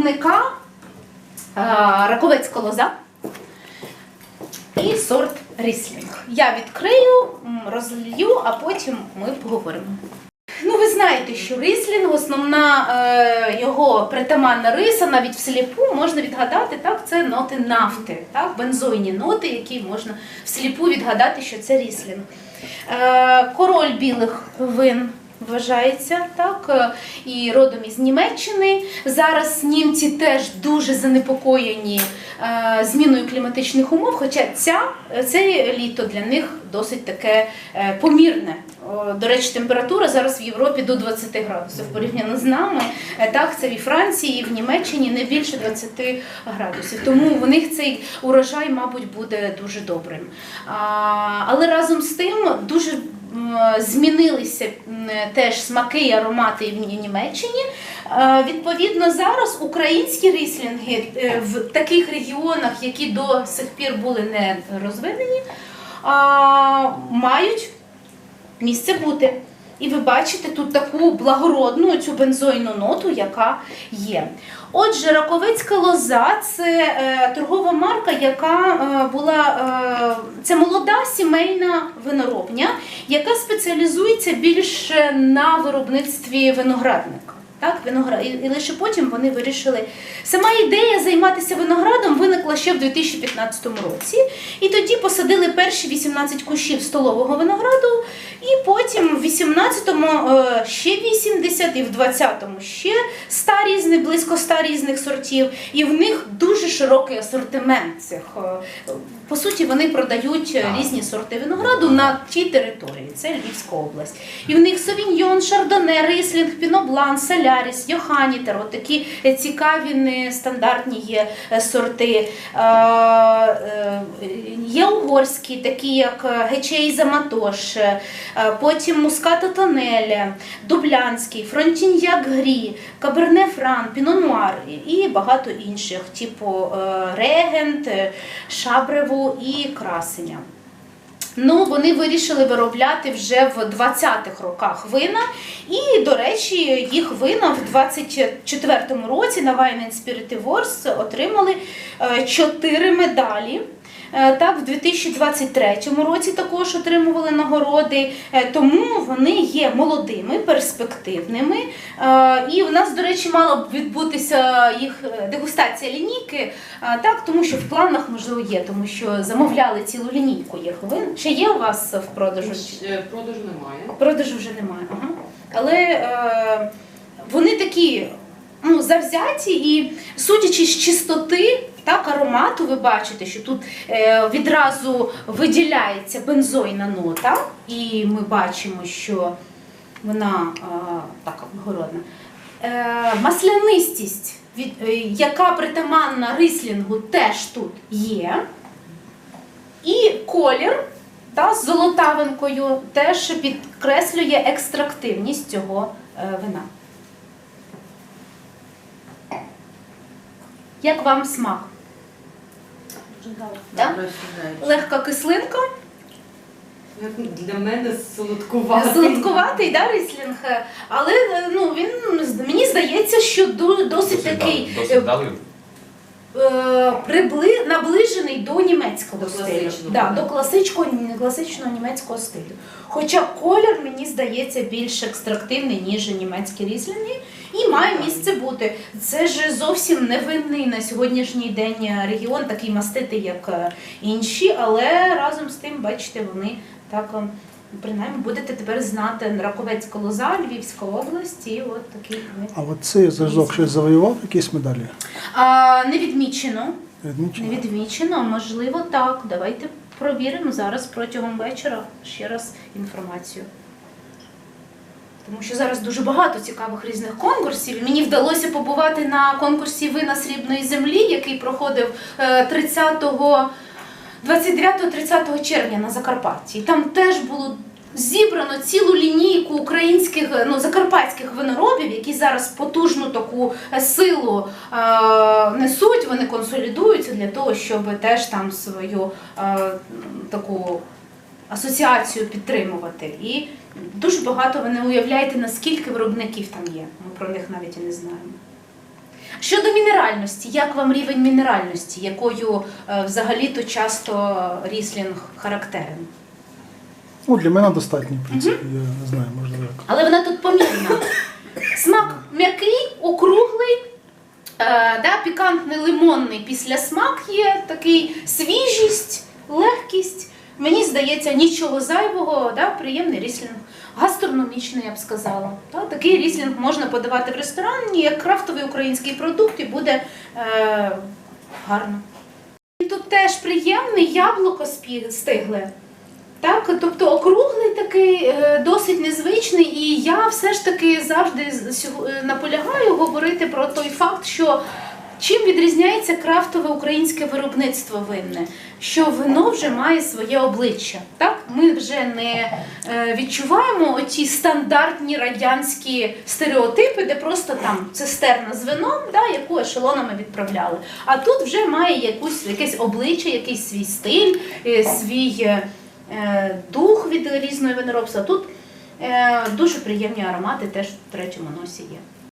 виробника е, Раковецька лоза і сорт Ріслінг. Я відкрию, розлью, а потім ми поговоримо. Ну, ви знаєте, що рислінг, основна е, його притаманна риса, навіть всліпу можна відгадати, так, це ноти нафти, так, бензойні ноти, які можна всліпу відгадати, що це ріслінг. Е, король білих вин вважається, так, е, і родом із Німеччини. Зараз німці теж дуже занепокоєні е, зміною кліматичних умов, хоча ця, це літо для них досить таке е, помірне. До речі, температура зараз в Європі до 20 градусів порівняно з нами. Так, це і Франції, і в Німеччині не більше 20 градусів. Тому в них цей урожай, мабуть, буде дуже добрим. Але разом з тим дуже змінилися теж смаки і аромати в Німеччині. Е, Відповідно, зараз українські ріслінги е, в таких регіонах, які до сих пір були не розвинені, мають місце бути. І ви бачите тут таку благородну цю бензойну ноту, яка є. Отже, Раковицька лоза це е, торгова марка, яка е, була е, це молода сімейна виноробня, яка спеціалізується більше на виробництві виноградника. Так, виноград. І, лише потім вони вирішили. Сама ідея займатися виноградом ще в 2015 році. І тоді посадили перші 18 кущів столового винограду, і потім в 18-му е, ще 80, і в 20-му ще 100 різних, близько 100 різних сортів. І в них дуже широкий асортимент цих. е, По суті, вони продають е, різні сорти винограду на тій території. Це Львівська область. І в них совіньйон, шардоне, рислінг, піноблан, соляріс, йоханітер. От такі е, цікаві, не стандартні є сорти. Е, е, Є угорські, такі як Гечей Заматош, е, потім Муската Тонеля, Дублянський, Фронтіньяк Грі, Каберне Фран, Пінонуар і багато інших, типу е, Регент, е, Шабреву і Красеня. Ну, вони вирішили виробляти вже в 20-х роках вина. І, до речі, їх вина в 24-му році на Wine and Spirit Awards отримали 4 медалі. Е, Так, в 2023 році також отримували нагороди, Е, тому вони є молодими, перспективними. Е, І в нас, до речі, мала б відбутися їх дегустація лінійки, так, тому що в планах можливо є, тому що замовляли цілу лінійку їх вин. Ще є у вас в продажу? Продажу немає. Продажу вже немає. Ага. Але е, вони такі ну, завзяті і судячи з чистоти, так, аромату, ви бачите, що тут е, відразу виділяється бензойна нота, і ми бачимо, що вона е, так благородна. Е, маслянистість, яка притаманна рислінгу, теж тут є. І колір та, з золотавинкою теж підкреслює екстрактивність цього вина. Як вам смак? Сідаючи. Легка кислинка, Для мене солодкуватий. солодкуватий да, рислінг, але ну, він мені здається, що досить такий Досить е, прибли, наближений до німецького До стилю. Да, до класичного, класичного німецького стилю. Хоча колір, мені здається, більш екстрактивний, ніж німецькі різлінги, і має місце бути. Це ж зовсім невинний на сьогоднішній день регіон, такий маститий, як е, інші, але разом з тим, бачите, вони так. Е, Принаймні будете тепер знати Раковецька лоза, Львівська область і от такий. А от цей зразок щось завоював якісь медалі? А, не відмічено. Не Відмічено? відмічено, можливо, так. Давайте провіримо зараз протягом вечора ще раз інформацію. Тому що зараз дуже багато цікавих різних конкурсів. Мені вдалося побувати на конкурсі Вина срібної землі, який проходив е, 30 29-30 червня на Закарпатті. І там теж було зібрано цілу лінійку українських ну, закарпатських виноробів, які зараз потужну таку е, силу е, несуть, вони консолідуються для того, щоб теж там свою е, таку асоціацію підтримувати. І дуже багато ви не уявляєте, наскільки виробників там є. Ми про них навіть і не знаємо. Щодо мінеральності, як вам рівень мінеральності, якою е, взагалі-то часто ріслінг характерен? Ну, для мене достатньо, в принципі, я не знаю, можливо як. Але вона тут помірна. Смак м'який, округлий, е, да, пікантний лимонний після смак є, такий свіжість, легкість. Мені здається, нічого зайвого, да, приємний ріслінг. Гастрономічний, я б сказала. Да, такий ріслінг можна подавати в ресторані як крафтовий український продукт і буде е, гарно. І тут теж приємний яблуко стигле. Так, тобто округлий такий, е, досить незвичний, і я все ж таки завжди е, наполягаю говорити про той факт, що чим відрізняється крафтове українське виробництво винне, що вино вже має своє обличчя. Так, ми вже не е, відчуваємо оті стандартні радянські стереотипи, де просто там цистерна з вином, да, яку ешелонами відправляли. А тут вже має якусь якесь обличчя, якийсь свій стиль, свій. Е, дух від різної виноробства. Тут е, дуже приємні аромати теж в третьому носі є.